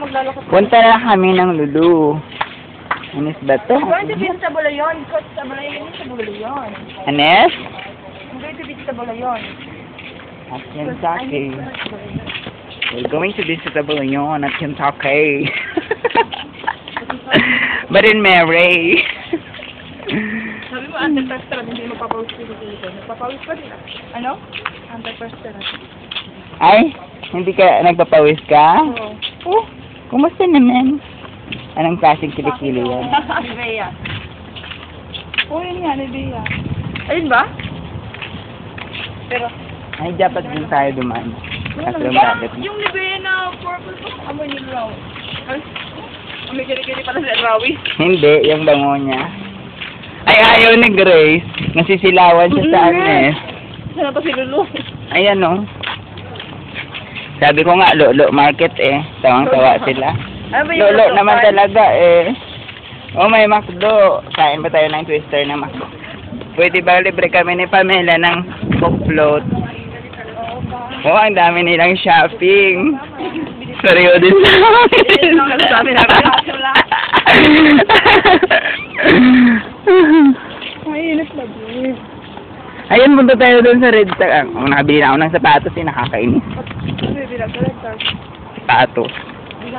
maglalakot. Punta na kami ng Lulu. Anis ba to? I'm going to visit sa Bulayon. Because sa Bulayon, yun sa Bulayon. Anes? I'm going to visit sa Bulayon. At Kentucky. We're going to visit the Bulayon at Kentucky. but in Mary. Sabi mo, anti-perspirant, hindi mo papawis ko dito. Nagpapawis pa din. Ano? Anti-perspirant. Ay, hindi ka nagpapawis ka? Oo. Oh, kumusta naman? Anong klaseng kilikili yan? Nivea. Oo, yun nga, Nivea. Ayun ba? Pero, Ay, dapat din tayo dumaan. At yung, bakit? yung Nivea na purple ko, amoy ni Raw. Ay, amoy kiri-kiri pala si Rawi. Hindi, yung bango niya. Ay, ayaw ni Grace. Nasisilawan siya sa Agnes. Sana pa si Lulu. Ayan o. Sabi ko nga, Lolo Market eh. Tawang-tawa sila. Yung Lolo naman talaga eh. Oh, may McDo. Kain ba tayo ng twister na McDo? Pwede ba libre kami ni Pamela ng Coke float? Oh, ang dami nilang shopping. Seryo din sa amin. Mainit na din. Ayun, punta tayo doon sa Red Tag. Ang nakabili na ako ng sapatos, eh, nakakainis. Baby,